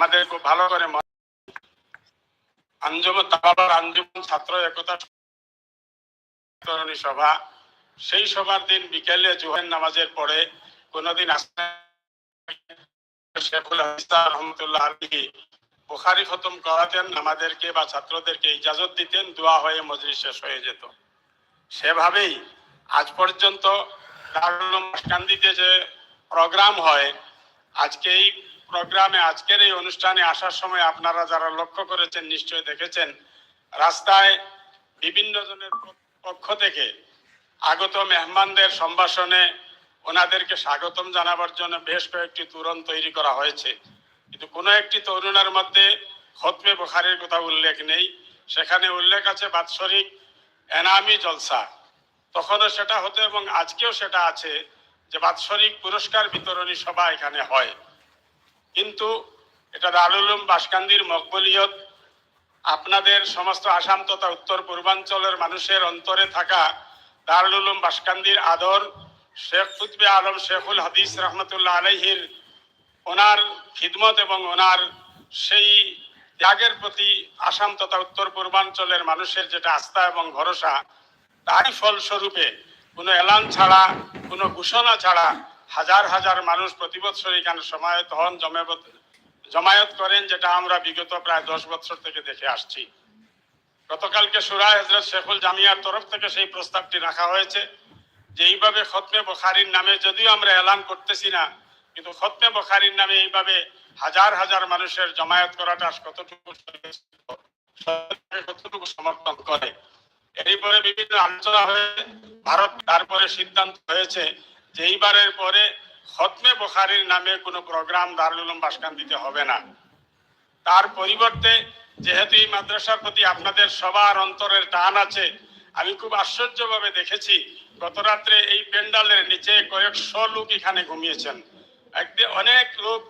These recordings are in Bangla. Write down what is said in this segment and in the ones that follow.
আমাদের খুব ভালো করে আঞ্জুমান তাবাবার ছাত্র একতা সভা। সেই সভার দিন বিকেলে জোহের নামাজের পরে কোনোদিন বুখারি খতম করাতেন আমাদেরকে বা ছাত্রদেরকে ইজাজত দিতেন, দোয়া হয়ে মজরি শেষ হয়ে যেত। সেভাবেই আজ পর্যন্ত দারুল যে প্রোগ্রাম হয় আজকে এই প্রোগ্রামে, আজকের এই অনুষ্ঠানে আসার সময় আপনারা যারা লক্ষ্য করেছেন নিশ্চয় দেখেছেন, রাস্তায় বিভিন্ন জনের পক্ষ থেকে আগত মেহমানদের সম্ভাষণে ওনাদেরকে স্বাগতম জানাবার জন্য বেশ কয়েকটি তুরন তৈরি করা হয়েছে। কিন্তু কোনো একটি তরুণের মধ্যে খতমে বুখারির কথা উল্লেখ নেই। সেখানে উল্লেখ আছে বাৎসরিক এনামি জলসা। তখনও সেটা হতো এবং আজকেও সেটা আছে যে বাৎসরিক পুরস্কার বিতরণী সভা এখানে হয়। কিন্তু এটা দারুল উলুম বাসকান্দির মকবলিয়ত। আপনাদের সমস্ত আসাম তথা উত্তর পূর্বাঞ্চলের মানুষের অন্তরে থাকা দারুল উলুম বাসকান্দির আদর, শেখ কুতবে আলম শেখুল হাদিস রহমতুল্লাহ আলহির ওনার খিদমত এবং ওনার সেই ত্যাগের প্রতি আসাম তথা উত্তর পূর্বাঞ্চলের মানুষের যেটা আস্থা এবং ভরসা, তারই ফলস্বরূপে কোনো এলান ছাড়া, কোনো ঘোষণা ছাড়া হাজার হাজার মানুষ প্রতি বছর এখানে সমায়ত হন, জমায়েত করেন, যেটা আমরা বিগত প্রায় দশ বছর থেকে দেখে আসছি। গতকালকে সুরা হজরত শেখুল জামিয়ার তরফ থেকে সেই প্রস্তাবটি রাখা হয়েছে যে এইভাবে খতমে বখারির নামে যদিও আমরা এলান করতেছি না, কিন্তু খতমে বখারির নামে এইভাবে হাজার হাজার মানুষের জমায়েত করাটা কতটুকু কতটুকু সমর্থন করে? এরপরে বিভিন্ন আলোচনা হয়ে ভারত তারপরে সিদ্ধান্ত হয়েছে যে এইবারের পরে খতমে বখারির নামে কোনো প্রোগ্রাম দারুল উলুম বাসকান্দিতে হবে না। তার পরিবর্তে যেহেতু এই মাদ্রাসার প্রতি আপনাদের সবার অন্তরের টান আছে, আমি খুব আশ্চর্যভাবে দেখেছি গত রাত্রে এই প্যান্ডালের নিচে কয়েকশো লোক এখানে ঘুমিয়েছেন। একদিন অনেক লোক,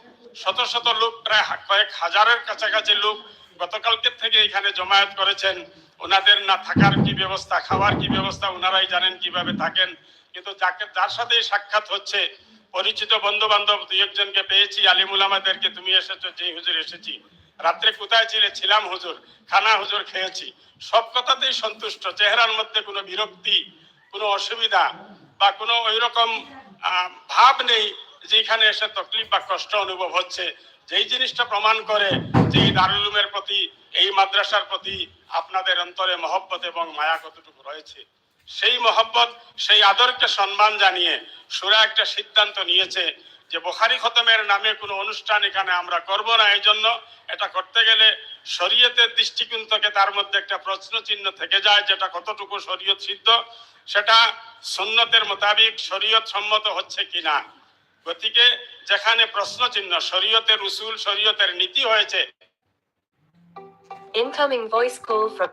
শত শত লোক, প্রায় কয়েক হাজারের কাছাকাছি লোক গতকালকে থেকে এখানে জমায়েত করেছেন। ওনাদের না থাকার কি ব্যবস্থা, খাওয়ার কি ব্যবস্থা, ওনারাই জানেন কীভাবে থাকেন। কিন্তু যাকে যার সাথে সাক্ষাৎ হচ্ছে, পরিচিত বন্ধু বান্ধব দুই একজনকে পেয়েছি, আলিমুল আমাদেরকে তুমি এসেছ, যে হুজুর এসেছি। রাত্রে কোথায় ছিলে? ছিলাম হুজুর, খানা হুজুর খেয়েছি। সব কথাতেই সন্তুষ্ট, চেহারার মধ্যে কোনো বিরক্তি, কোনো অসুবিধা বা কোনো ওই রকম ভাব নেই যে এখানে এসে তকলিফ বা কষ্ট অনুভব হচ্ছে। যেই জিনিসটা প্রমাণ করে যে এই দারুল উলুমের প্রতি, এই মাদ্রাসার প্রতি আপনাদের অন্তরে মহব্বত এবং মায়া কতটুকু রয়েছে। সেই মহব্বত, সেই আদরকে সম্মান জানিয়ে সুরা একটা সিদ্ধান্ত নিয়েছে যে বোখারি খতমের নামে কোনো অনুষ্ঠান এখানে আমরা করব না। এই জন্য এটা করতে গেলে শরীয়তের দৃষ্টিকোণ থেকে তার মধ্যে একটা প্রশ্ন চিহ্ন থেকে যায় যেটা কতটুকু শরীয়ত সিদ্ধ, সেটা সুন্নতের মোতাবিক শরীয়ত সম্মত হচ্ছে কিনা। গতিকে যেখানে প্রশ্ন চিহ্ন, শরীয়তের উসুল, শরীয়তের নীতি হয়েছে। Incoming voice call from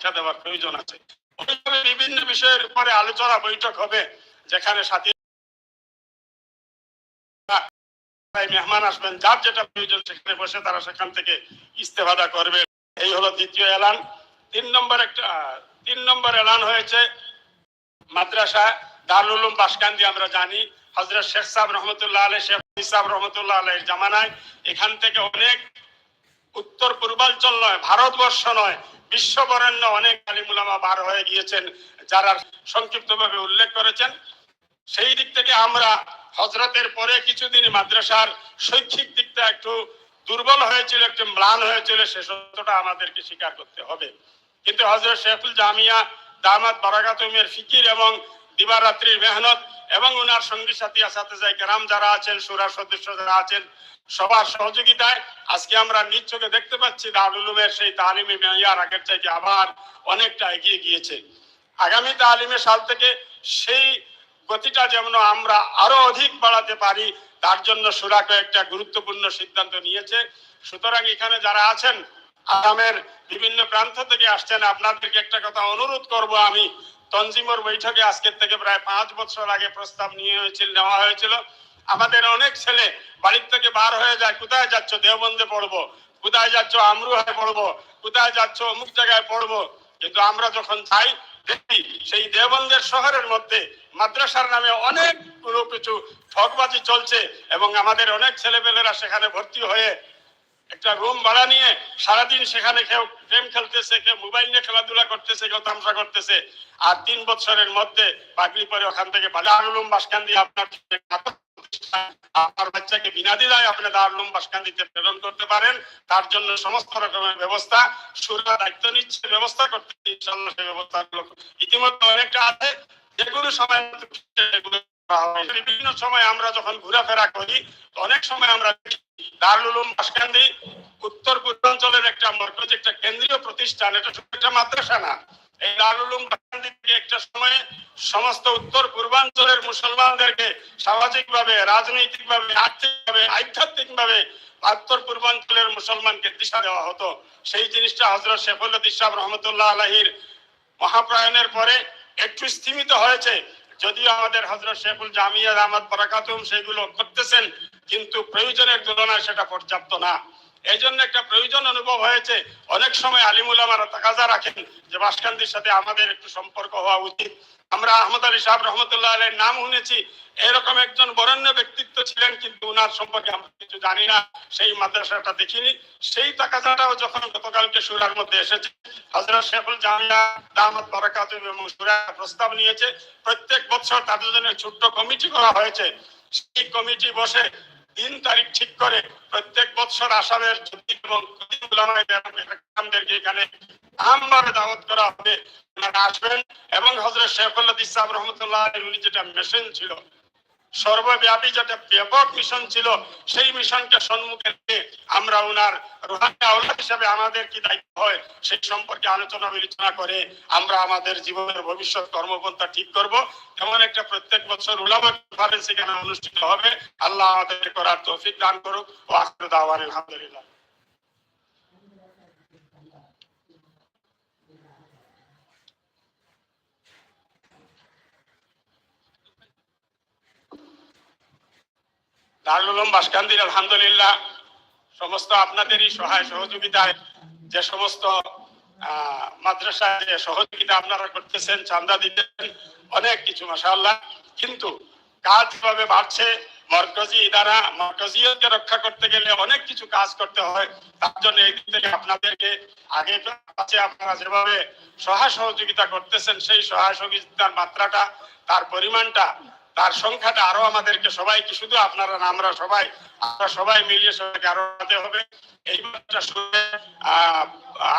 শিক্ষা দেওয়ার প্রয়োজন আছে। বিভিন্ন বিষয়ের উপরে আলোচনা বৈঠক হবে, যেখানে সাথী মেহমান আসবেন, যার যেটা প্রয়োজন সেখানে বসে তারা সেখান থেকে ইস্তেফাদা করবে। এই হলো দ্বিতীয় এলান। তিন নম্বর একটা, তিন নম্বর এলান হয়েছে মাদ্রাসা বাসকান্দি, আমরা জানি। হজরত শেখ সাহেব রহমতুল্লাহ আলহ শেখ সাহেব রহমতুল্লাহ আলহের জামানায় এখান থেকে অনেক উত্তর পূর্বাঞ্চল নয়, ভারতবর্ষ নয় বিশ্ববরেণ্য অনেক আলিমুলামা বার হয়ে গিয়েছেন, যারা সংক্ষিপ্তভাবে উল্লেখ করেছেন। সেই দিক থেকে আমরা হজরতের পরে কিছুদিন মাদ্রাসার শৈক্ষিক দিকটা একটু দুর্বল হয়েছিল, একটু ম্লান হয়েছিল, সে সত্যটা আমাদেরকে স্বীকার করতে হবে। কিন্তু হজরত শেখুল জামিয়া, দামাত বারাকাতুমের ফিকির এবং দিবারাত্রির মেহনত এবং ওনার সঙ্গী সাথী আসাতেজাই কেরাম যারা আছেন, সুরার সদস্য যারা আছেন, সবার সহযোগিতায় আজকে আমরা চোখে দেখতে পাচ্ছি দারুল উলুমের সেই তালিমি মেয়ার আগের চাইতে আবার অনেকটা এগিয়ে গিয়েছে। আগামী তালিমের সাল থেকে সেই গতিটা যেমন আমরা আরও অধিক বাড়াতে পারি, তার জন্য সুরা একটা গুরুত্বপূর্ণ সিদ্ধান্ত নিয়েছে। সুতরাং এখানে যারা আছেন, আসামের বিভিন্ন প্রান্ত থেকে আসছেন, আপনাদেরকে একটা কথা অনুরোধ করব আমি তনজিমর বৈঠকে আজকের থেকে প্রায় পাঁচ বছর আগে প্রস্তাব নিয়ে হয়েছিল, নেওয়া হয়েছিল। আমাদের অনেক ছেলে বাড়ির থেকে বার হয়ে যায়, কোথায় যাচ্ছ? দেওবন্দে পড়ব। কোথায় যাচ্ছ? আমরুহায় পড়ব। কোথায় যাচ্ছ? অমুক জায়গায় পড়ব। কিন্তু আমরা যখন যাই, দেখি সেই দেওবন্দের শহরের মধ্যে মাদ্রাসার নামে অনেক কোনো কিছু ঠকবাজি চলছে এবং আমাদের অনেক ছেলেপেলেরা সেখানে ভর্তি হয়ে একটা রুম ভাড়া নিয়ে সারাদিন সেখানে কেউ গেম খেলতেছে, কেউ মোবাইল নিয়ে খেলাধুলা করতেছে, কেউ তামসা করতেছে আর তিন বছরের মধ্যে পাগলি পরে ওখান থেকে দারুলুম বাসকান্দি আপনার আপনার বাচ্চাকে বিনা আপনি দারুলুম বাসকান্দিতে প্রেরণ করতে পারেন তার জন্য সমস্ত রকমের ব্যবস্থা, সুরা দায়িত্ব নিচ্ছে, ব্যবস্থা করতে ইনশাল্লাহ সেই ব্যবস্থাগুলো ইতিমধ্যে অনেকটা আছে যেগুলো সময়। বিভিন্ন সময় আমরা যখন ঘোরাফেরা করি, অনেক সময় আমরা উত্তর পূর্বাঞ্চলের একটা মরকজ, একটা কেন্দ্রীয় প্রতিষ্ঠান। এটা শুধু একটা মাদ্রাসা না, এই থেকে একটা সময়ে সমস্ত উত্তর পূর্বাঞ্চলের মুসলমানদেরকে সামাজিক ভাবে রাজনৈতিক ভাবে আর্থিক ভাবে আধ্যাত্মিক ভাবে উত্তর পূর্বাঞ্চলের মুসলমানকে দিশা দেওয়া হতো। সেই জিনিসটা হজরত শেফুল্লাহ ইসলাম রহমতুল্লাহ আলহির মহাপ্রয়াণের পরে একটু স্থিমিত হয়েছে। যদিও আমাদের হজরত শেখুল জামিয়া আহমদ বরাকাতুম সেগুলো করতেছেন কিন্তু প্রয়োজনের তুলনায় সেটা পর্যাপ্ত না। এই জন্য একটা প্রয়োজন অনুভব হয়েছে। অনেক সময় আলিমুল আমারা তাকাজা রাখেন যে বাসকান্দির সাথে আমাদের একটু সম্পর্ক হওয়া উচিত। আমরা আহমদ আলী সাহেব রহমতুল্লাহ আলের নাম শুনেছি। এরকম একজন বরেণ্য ব্যক্তিত্ব ছিলেন, কিন্তু উনার সম্পর্কে আমরা কিছু জানি না। সেই মাদ্রাসাটা দেখিনি। সেই তাকাজাটাও যখন গতকালকে সুরার মধ্যে এসেছে হজরত শেখুল জামিয়া দামত বারাকাত এবং সুরা প্রস্তাব নিয়েছে, প্রত্যেক বছর তাদের জন্য ছোট্ট কমিটি করা হয়েছে। সেই কমিটি বসে দিন তারিখ ঠিক করে প্রত্যেক বছর আসামের এবং এখানে আমভাবে দাওয়াত করা হবে। আসবেন এবং হজরত শেখুল্লাহ ইসলাম রহমতুল্লাহ যেটা মেশিন ছিল সর্বব্যাপী যেটা ব্যাপক মিশন ছিল, সেই মিশনকে সম্মুখে নিয়ে আমরা ওনার রোহানি আওলা হিসাবে আমাদের কি দায়িত্ব হয়, সেই সম্পর্কে আলোচনা বিবেচনা করে আমরা আমাদের জীবনের ভবিষ্যৎ কর্মপন্থা ঠিক করব। এমন একটা প্রত্যেক বছর উলামা কনফারেন্স এখানে অনুষ্ঠিত হবে। আল্লাহ আমাদের করার তৌফিক দান করুক ও আখির দাওয়ান, আলহামদুলিল্লাহ। দারুল উলুম বাসকান্দির, আলহামদুলিল্লাহ। সমস্ত আপনাদেরই সহায় সহযোগিতায় যে সমস্ত যে সহযোগিতা আপনারা করতেছেন চান্দা দিতেছেন, অনেক কিছু কিন্তু কাজ ভাবে বাড়ছে, মরকজি ইদারা, মরকজিয়তকে রক্ষা করতে গেলে অনেক কিছু কাজ করতে হয়। তার জন্য এই থেকে আপনাদেরকে আগে আছে আপনারা যেভাবে সহায় সহযোগিতা করতেছেন, সেই সহায় সহযোগিতার মাত্রাটা, তার পরিমাণটা তার সংখ্যাটা আরও আমাদেরকে সবাইকে, শুধু আপনারা আমরা সবাই আমরা সবাই মিলিয়ে সবাইকে আরও হবে। এই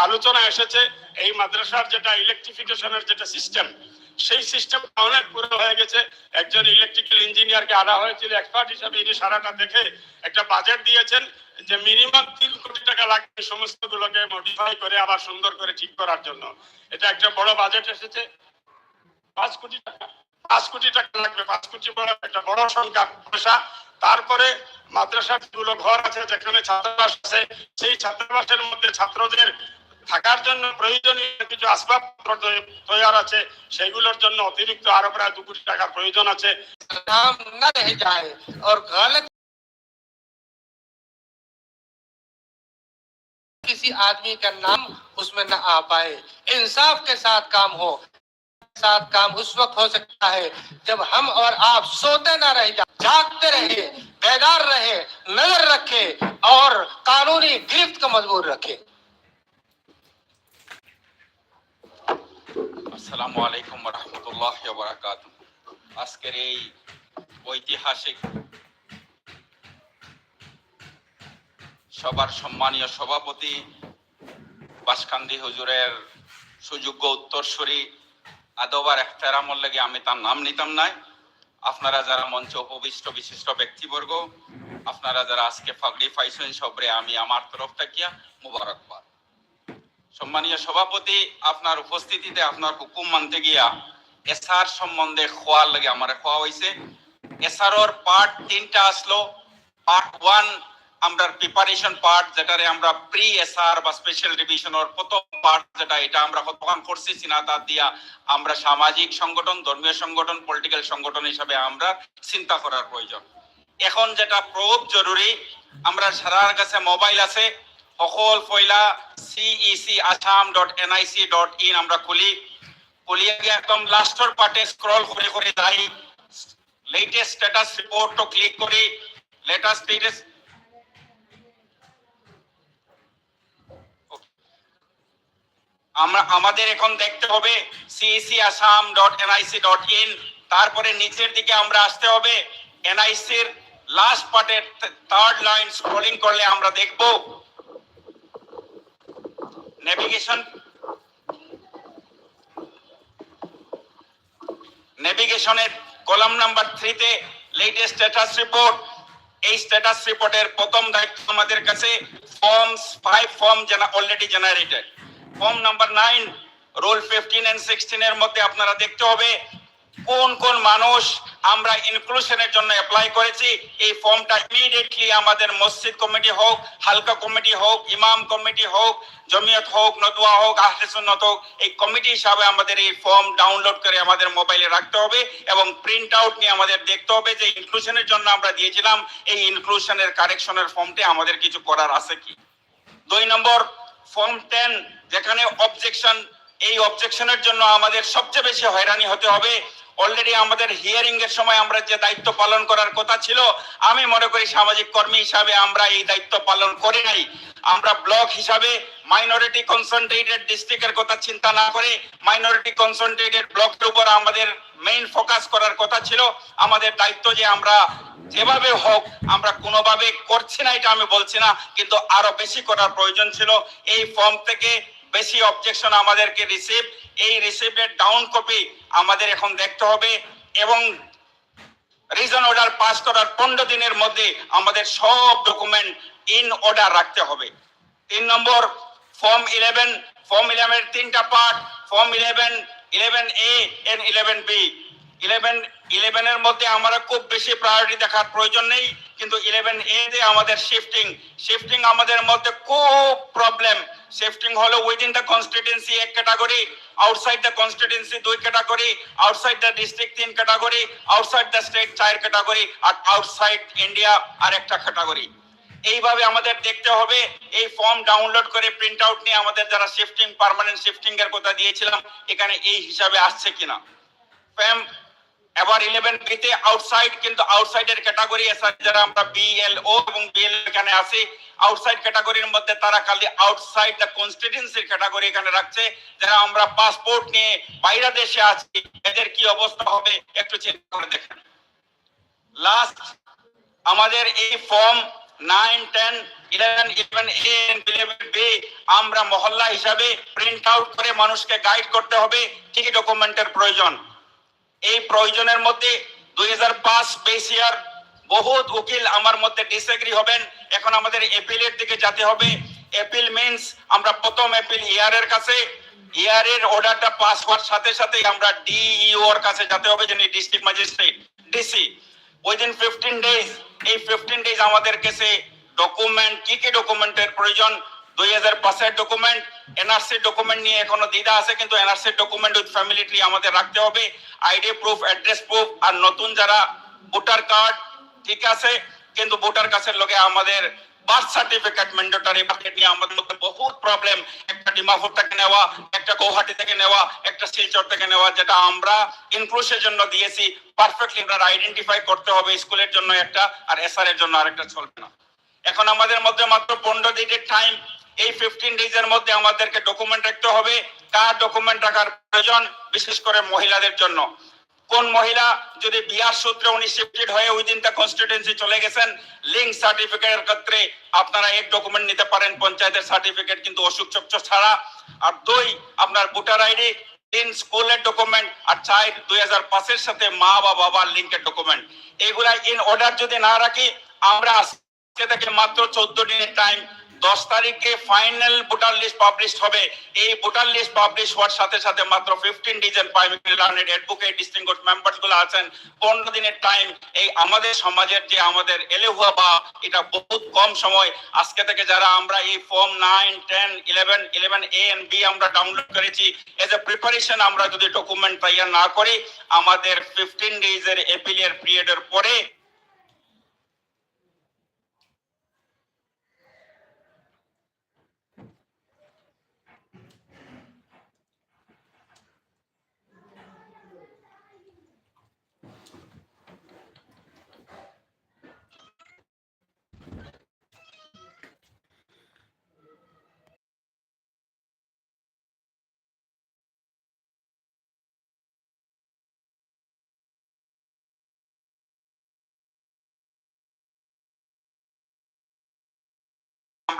আলোচনা এসেছে, এই মাদ্রাসার যেটা ইলেকট্রিফিকেশনের যেটা সিস্টেম সেই সিস্টেম অনেক পুরো হয়ে গেছে। একজন ইলেকট্রিক্যাল ইঞ্জিনিয়ারকে আনা হয়েছিল এক্সপার্ট হিসাবে ইনি সারাটা দেখে একটা বাজেট দিয়েছেন, যে মিনিমাম তিন কোটি টাকা লাগবে সমস্ত গুলোকে মডিফাই করে আবার সুন্দর করে ঠিক করার জন্য। এটা একটা বড় বাজেট এসেছে। পাঁচ কোটি টাকা। পাঁচ কোটি টাকা লাগবে পাঁচ কোটি বড় একটা বড় সংখ্যা পয়সা তারপরে মাদ্রাসা গুলো ঘর আছে যেখানে ছাত্রাবাস আছে সেই ছাত্রাবাসের মধ্যে ছাত্রদের থাকার জন্য প্রয়োজনীয় কিছু আসবাবপত্র তৈ- তৈয়ার আছে সেগুলোর জন্য অতিরিক্ত আরো প্রায় দু কোটি টাকার প্রয়োজন আছে नाम न रह जाए और गलत किसी आदमी का नाम उसमें न आ पाए इंसाफ के साथ काम हो साथ काम उस वक्त हो सकता है जब हम और आप सोते न रह जाए जागते रहे बेदार रहे नजर रखे और कानूनी गिरफ्त को मजबूर रखे আসসালামু আলাইকুম রহমতুল্লাহ বারাকাত আজকের এই ঐতিহাসিক সবার সম্মানীয় সভাপতি বাসকান্দি হুজুরের সুযোগ্য উত্তরসূরি আদবার এখতেরামর লাগে আমি তার নাম নিতাম নাই। আপনারা যারা মঞ্চ উপবিষ্ট বিশিষ্ট ব্যক্তিবর্গ, আপনারা যারা আজকে ফাগড়ি পাইছেন, সবরে আমি আমার তরফ থাকিয়া মুবারকবাদ। সম্মানীয় সভাপতি, আপনার উপস্থিতিতে আপনার হুকুম মানতে গিয়া এসআর সম্বন্ধে খোয়ার লাগে আমার খোয়া হয়েছে এসআরর পার্ট তিনটা আসলো। পার্ট ওয়ান আমরা প্রিপারেশন পার্ট যেটারে আমরা প্রি এসআর বা স্পেশাল ডিভিশনের প্রথম পার্ট যেটা, এটা আমরা কতক্ষণ করছি সিনাতার দিয়া আমরা সামাজিক সংগঠন, ধর্মীয় সংগঠন পলিটিক্যাল সংগঠন হিসাবে আমরা চিন্তা করার প্রয়োজন। এখন যেটা খুব জরুরি, আমরা সারার কাছে মোবাইল আছে সকল ফয়লা CEC Assam dot NIC dot in আমরা খুলি। খুলিয়ে একদম লাস্টর পার্টে স্ক্রল করে করে যাই। লেটেস্ট স্ট্যাটাস রিপোর্ট ক্লিক করি লেটেস্ট স্ট্যাটাস আমরা আমাদের এখন দেখতে হবে CEC Assam dot NIC dot in তারপরে নিচের দিকে আমরা আসতে হবে এনআইসির লাস্ট পার্টের থার্ড লাইন স্ক্রলিং করলে আমরা দেখব। নেভিগেশন নেভিগেশনের কলাম নাম্বার থ্রিতে লেটেস্ট স্ট্যাটাস রিপোর্ট এই স্ট্যাটাস রিপোর্টের প্রথম দায়িত্ব আমাদের কাছে forms five form already generated form number nine, roll fifteen and sixteen এর মধ্যে আপনারা দেখতে হবে কোন কোন মানুষ আমরা ইনক্লুশনের জন্য অ্যাপ্লাই করেছি। এই ফর্মটা ইমিডিয়েটলি আমাদের মসজিদ কমিটি হোক, হালকা কমিটি হোক, ইমাম কমিটি হোক, জমিয়ত হোক নদুয়া হোক, আহলে সুন্নত হোক, এই কমিটি হিসাবে আমাদের এই ফর্ম ডাউনলোড করে আমাদের মোবাইলে রাখতে হবে এবং প্রিন্ট আউট নিয়ে আমাদের দেখতে হবে যে ইনক্লুশনের জন্য আমরা দিয়েছিলাম। এই ইনক্লুশনের কারেকশনের ফর্মটি আমাদের কিছু করার আছে কি? দুই নম্বর ফর্ম টেন যেখানে অবজেকশন এই অবজেকশনের জন্য আমাদের সবচেয়ে বেশি হয়রানি হতে হবে। অলরেডি আমাদের হিয়ারিং এর সময় আমরা যে দায়িত্ব পালন করার কথা ছিল, আমি মনে করি সামাজিক কর্মী হিসাবে আমরা এই দায়িত্ব পালন করি নাই। আমরা ব্লক হিসাবে মাইনরিটি কনসেন্ট্রেটেড ডিস্ট্রিক্টের কথা চিন্তা না করে মাইনরিটি কনসেন্ট্রেটেড ব্লকের উপর আমাদের মেইন ফোকাস করার কথা ছিল। আমাদের দায়িত্ব যে আমরা যেভাবে হোক, আমরা কোনোভাবে করছি না, এটা আমি বলছি না, কিন্তু আরও বেশি করার প্রয়োজন ছিল। এই ফর্ম থেকে বেশি অবজেকশন আমাদেরকে রিসিভ এই রিসিভের ডাউন কপি আমাদের এখন দেখতে হবে এবং রিজন অর্ডার পাস করার পনেরো দিনের মধ্যে আমাদের সব ডকুমেন্ট ইন অর্ডার রাখতে হবে। তিন নম্বর ফর্ম ইলেভেন ফর্ম ইলেভেন তিনটা part form eleven eleven A and eleven B eleven ইলেভেনের মধ্যে আমরা খুব বেশি প্রায়োরিটি দেখার প্রয়োজন নেই, কিন্তু ইলেভেন এ তে আমাদের শিফটিং শিফটিং আমাদের মধ্যে খুব প্রবলেম শিফটিং হলো উইদিন দ্য কনস্টিটিউন্সি এক ক্যাটাগরি আউটসাইড দ্য কনস্টিটিউন্সি দুই ক্যাটাগরি আউটসাইড দ্য ডিস্ট্রিক্ট তিন ক্যাটাগরি আউটসাইড দ্য স্টেট চার ক্যাটাগরি আর আউটসাইড ইন্ডিয়া আর একটা ক্যাটাগরি এইভাবে আমাদের দেখতে হবে। এই ফর্ম ডাউনলোড করে প্রিন্ট আউট নিয়ে আমাদের যারা শিফটিং পার্মানেন্ট শিফটিং এর কথা দিয়েছিলাম, এখানে এই হিসাবে আসছে কিনা। ফ্যাম এবার ইলেভেন বিতে আউটসাইড কিন্তু আউটসাইডের ক্যাটাগরি যারা আমরা বিএলও এবং বিএল এখানে আসি আউটসাইড ক্যাটাগরির মধ্যে তারা খালি আউটসাইড দ্য কনস্টিটিউন্সির ক্যাটাগরি এখানে রাখছে। যারা আমরা পাসপোর্ট নিয়ে বাইরে দেশে আছি, এদের কি অবস্থা হবে একটু চিন্তা করে দেখেন। লাস্ট আমাদের এই form nine ten eleven eleven A eleven B আমরা মহল্লা হিসাবে প্রিন্ট আউট করে মানুষকে গাইড করতে হবে কি কি ডকুমেন্টের প্রয়োজন। এই প্রয়োজনের মধ্যে দুই হাজার পাঁচ বেস ইয়ার বহুত উকিল আমার মধ্যে ডিসএগ্রি হবেন। এখন আমাদের এপিলের দিকে যেতে হবে। এপিল মিন্স আমরা প্রথম এপিল ইয়ারের কাছে ইয়ারের অর্ডারটা পাস হওয়ার সাথে সাথে আমরা ডিইও এর কাছে যেতে হবে, যিনি district magistrate DC within fifteen days এই ফিফটিন ডেজ আমাদের কাছে ডকুমেন্ট কি কি ডকুমেন্টের প্রয়োজন? দুই হাজার পাঁচের ডকুমেন্ট এনআরসি ডকুমেন্ট নিয়ে এখনও দ্বিধা আছে, কিন্তু NRC document with family tree আমাদের রাখতে হবে। আইডি প্রুফ অ্যাড্রেস প্রুফ আর নতুন যারা ভোটার কার্ড ঠিক আছে, কিন্তু ভোটার কার্ডের লগে আমাদের বার্থ সার্টিফিকেট ম্যান্ডেটরি মার্কেট নিয়ে আমাদের মধ্যে বহুত প্রবলেম একটা ডিমাপুর থেকে নেওয়া, একটা গৌহাটি থেকে নেওয়া, একটা শিলচর থেকে নেওয়া, যেটা আমরা ইনক্লুসের জন্য দিয়েছি। পারফেক্টলি আমরা আইডেন্টিফাই করতে হবে স্কুলের জন্য একটা, আর এসআর এর জন্য আরেকটা চলবে না। এখন আমাদের মধ্যে মাত্র পনেরো দিনের টাইম এই ফিফটিন ডেজ এর মধ্যে আমাদেরকে ডকুমেন্ট রাখতে হবে। কার ডকুমেন্ট রাখার প্রয়োজন? বিশেষ করে মহিলাদের জন্য। কোন মহিলা যদি বিয়ার সূত্রে উনি শিফটেড হয়ে উইদিন দ্য কনস্টিটিউন্সি চলে গেছেন লিঙ্ক সার্টিফিকেটের ক্ষেত্রে আপনারা এক ডকুমেন্ট নিতে পারেন, পঞ্চায়েতের সার্টিফিকেট কিন্তু অসুখ চক্র ছাড়া। আর দুই, আপনার ভোটার আইডি তিন স্কুলের ডকুমেন্ট আর চার, দুই হাজার পাঁচের সাথে মা বা বাবার লিঙ্কের ডকুমেন্ট এগুলা ইন অর্ডার যদি না রাখি, আমরা আজকে থেকে মাত্র চোদ্দ দিনের টাইম দশ তারিখে ফাইনাল ভোটার লিস্ট পাবলিশ হবে। এই ভোটার লিস্ট পাবলিশ হওয়ার সাথে সাথে মাত্র fifteen dozen learned advocate distinguish মেম্বার্সগুলো আছেন। পনেরো দিনের টাইম এই আমাদের সমাজের যে আমাদের এলেহুয়া বা, এটা বহুত কম সময়। আজকে থেকে যারা আমরা এই form nine ten eleven eleven A and B আমরা ডাউনলোড করেছি এজ এ প্রিপারেশন আমরা যদি ডকুমেন্ট তৈরি না করি, আমাদের ফিফটিন ডেজের এপিলিয়ার পিরিয়ডের পরে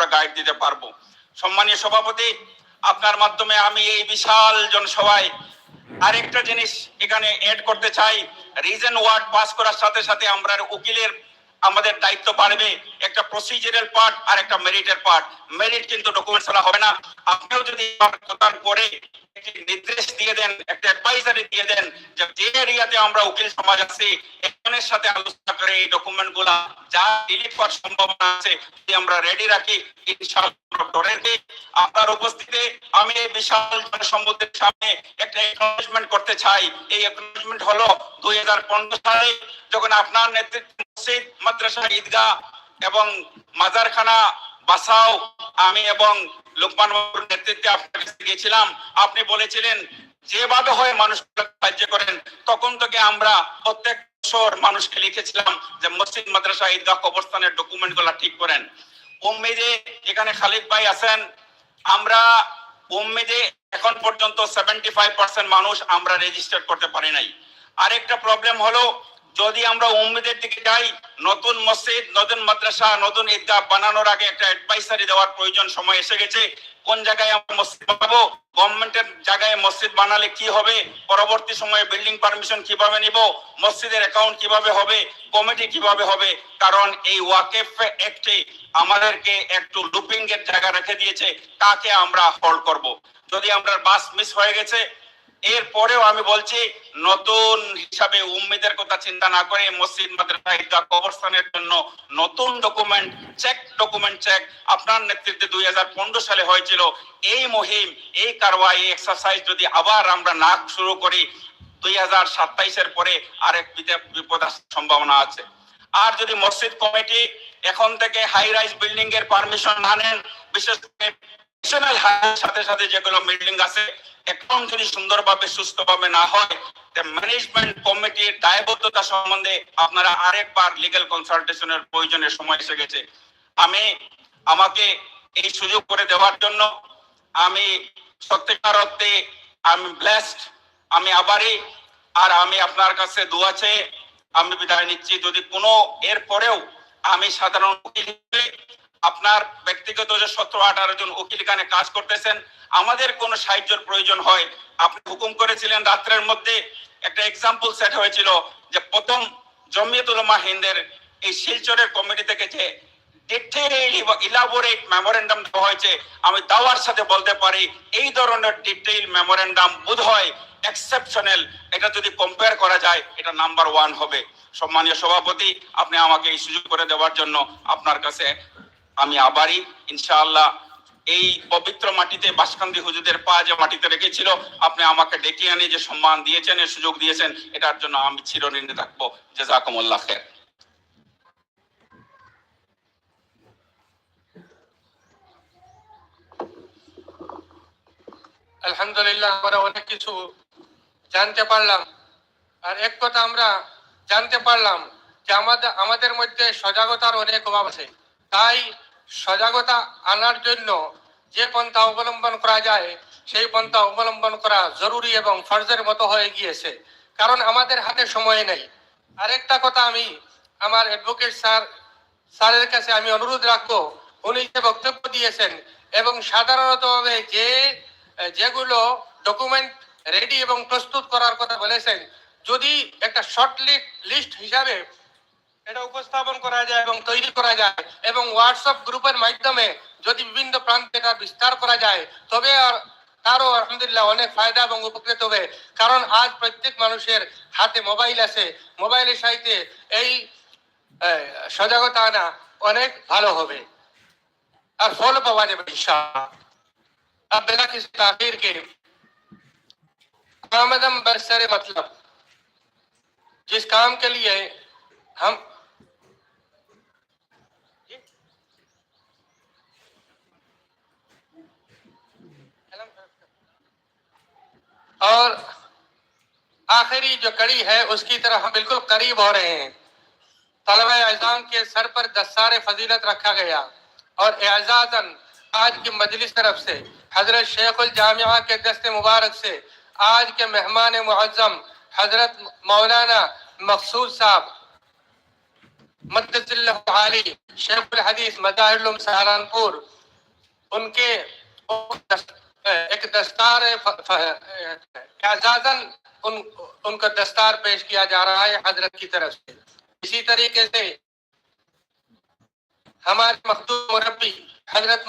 আমরা গাইড দিতে পারব। সম্মানীয় সভাপতি, আপনার মাধ্যমে আমি এই বিশাল জনসভায় আরেকটা জিনিস এখানে এড করতে চাই। রিজন ওয়ার্ড পাস করার সাথে সাথে আমরা উকিলের আমাদের দায়িত্ব বাড়বে। একটা প্রসিজারাল পার্ট আর একটা মেরিটের পার্ট মেরিট কিন্তু ডকুমেন্ট ছাড়া হবে না আপনিও যদি প্রদান করে একটি নির্দেশ দিয়ে দেন, একটা অ্যাডভাইজারি দিয়ে দেন যে যে এরিয়াতে আমরা উকিল সমাজ আছি একজনের সাথে আলোচনা করে এই ডকুমেন্টগুলা যা ডিলিট করার সম্ভাবনা আছে, যদি আমরা রেডি রাখি, ইনশাআল্লাহ নেই। আপনার উপস্থিতিতে আমি এই বিশাল জনসম্মুখের সামনে একটা অ্যাকনোলেজমেন্ট করতে চাই এই অ্যাকনোলেজমেন্ট হলো দুই সালে যখন আপনার নেতৃত্বে মসজিদ, মাদ্রাসা, ঈদগাহ এবং মাজারখানা বাসাও আমি এবং লোকমান নেতৃত্বে আপনার কাছে গিয়েছিলাম। আপনি বলেছিলেন, যেভাবে হয় মানুষকে সাহায্য করেন, তখন থেকে আমরা প্রত্যেক বছর মানুষকে লিখেছিলাম যে মসজিদ, মাদ্রাসা, ঈদগাহ কবরস্থানের ডকুমেন্টগুলা ঠিক করেন। উম্মিদে এখানে খালিদ ভাই আছেন। আমরা উম্মিদে এখন পর্যন্ত সেভেন্টি ফাইভ পার্সেন্ট মানুষ আমরা রেজিস্টার করতে পারি নাই। আরেকটা প্রবলেম হলো যদি আমরা উম্মিদের দিকে যাই, নতুন মসজিদ, নতুন মাদ্রাসা, নতুন ঈদগাহ বানানোর আগে একটা অ্যাডভাইসারি দেওয়ার প্রয়োজন সময় এসে গেছে। কোন জায়গায় আমরা মসজিদ বানাবো? গভর্নমেন্টের জায়গায় মসজিদ বানালে কি হবে? পরবর্তী সময়ে বিল্ডিং পারমিশন কীভাবে নিব? মসজিদের অ্যাকাউন্ট কীভাবে হবে? কমিটি কীভাবে হবে? কারণ এই ওয়াকেফ একটি আমাদেরকে একটু লুপিং এর জায়গা রেখে দিয়েছে। তাকে আমরা হোল্ড করব? যদি আমরা বাস মিস হয়ে গেছে এরপরেও আমি বলছি, নতুন হিসাবে উম্মিদের কথা চিন্তা না করে মসজিদ, মাদ্রাসা, ঈদগাহ, কবরস্থানের জন্য নতুন ডকুমেন্ট চেক ডকুমেন্ট চেক আপনার নেতৃত্বে দুই সালে হয়েছিল। এই মুহিম, এই কারওয়াই, এই এক্সারসাইজ যদি আবার আমরা না শুরু করি, দুই হাজার সাতাইশের পরে আরেক বিপদ সম্ভাবনা আছে। আর যদি মসজিদ কমিটি এখন থেকে হাই রাইজ বিল্ডিং এর পারমিশন না নেন, বিশেষ করে সাথে সাথে যেগুলো বিল্ডিং আছে এখন যদি সুন্দরভাবে, সুস্থভাবে না হয় ম্যানেজমেন্ট কমিটির দায়বদ্ধতা সম্বন্ধে আপনারা আরেকবার লিগ্যাল কনসালটেশনের প্রয়োজনের সময় এসে গেছে। আমি আমাকে এই সুযোগ করে দেওয়ার জন্য আমি সত্যিকার অর্থে আমি ব্লেসড আমি আবারই, আর আমি আপনার কাছে দোয়া চেয়ে আমি বিদায় নিচ্ছি। যদি কোনো এর পরেও আমি সাধারণ আপনার ব্যক্তিগত যে সতেরো, আঠারো জন উকিল এখানে কাজ করতেছেন, আমাদের কোনো সাহায্যের প্রয়োজন হয়। আপনি হুকুম করেছিলেন রাত্রের মধ্যে একটা এক্সাম্পল সেট হয়েছিল যে প্রথম জমিয়তুল উলামা হিন্দের এই শিলচরের কমিটি থেকে যে ইলাবোরেট মেমোরেন্ডাম দেওয়া হয়েছে, আমি দাওয়ার সাথে বলতে পারি, এই ধরনের ডিটেইল মেমোরেন্ডাম বোধ হয় এক্সেপশনাল এটা যদি কম্পেয়ার করা যায়, এটা নাম্বার ওয়ান হবে। সম্মানীয় সভাপতি, আপনি আমাকে এই সুযোগ করে দেওয়ার জন্য আপনার কাছে আমি আবারই, ইনশাআল্লাহ, এই পবিত্র মাটিতে বাসকান্দি হুজুদের পা যে মাটিতে রেখেছিল, আপনি আমাকে ডেকে আনে, যে সম্মান দিয়েছেন সুযোগ দিয়েছেন, এটার জন্য আমি চিরঋণী থাকব। জেজাকুমুল্লাহ খের আলহামদুলিল্লাহ, আমরা অনেক কিছু জানতে পারলাম। আর এক কথা আমরা জানতে পারলাম যে আমাদের আমাদের মধ্যে সজাগতার অনেক অভাব আছে। তাই সজাগতা আনার জন্য যে পন্থা অবলম্বন করা যায়, সেই পন্থা অবলম্বন করা জরুরি এবং ফর্জের মতো হয়ে গিয়েছে। কারণ আমাদের হাতে সময় নেই। আরেকটা কথা আমি আমার অ্যাডভোকেট স্যার, স্যারের কাছে আমি অনুরোধ রাখব। উনি যে বক্তব্য দিয়েছেন এবং সাধারণতভাবে যে, যেগুলো ডকুমেন্ট রেডি এবং প্রস্তুত করার কথা বলেছেন, যদি একটা শর্ট লিস্ট হিসাবে এটা উপস্থাপন করা যায় এবং তৈরি করা যায় এবং হোয়াটসঅ্যাপ গ্রুপের মাধ্যমে যদি বিভিন্ন প্রান্তে এটা বিস্তার করা যায় তবে আর তারও আলহামদুলিল্লাহ অনেক ফায়দা এবং উপকৃত হবে কারণ আজ প্রত্যেক মানুষের হাতে মোবাইল আছে মোবাইলের সাথে এই আহ, সজাগতা আনা অনেক ভালো হবে আর ফল পাওয়া যাবে ইনশাআল্লাহ अब बिना किसी ताखिर के आमदम बरसर मतलब जिस काम के लिए हम اور آخری جو کڑی ہے، اس کی طرح ہم بالکل قریب ہو رہے ہیں۔ طلبہ اعظام کے سر پر دستار فضیلت رکھا گیا۔ اور اعزازاً آج کی مجلس طرف سے، حضرت شیخ الجامعہ کے دست مبارک سے آج کے مہمان معظم حضرت مولانا مقصود صاحب مدد اللہ علی، شیخ الحدیث مظاہر سہارنپور، ان کے ایک دستار اعزازاً ان ان کا دستار پیش کیا جا رہا ہے حضرت کی طرف سے۔ اسی طریقے سے ہمارے مخدوم مربی حضرت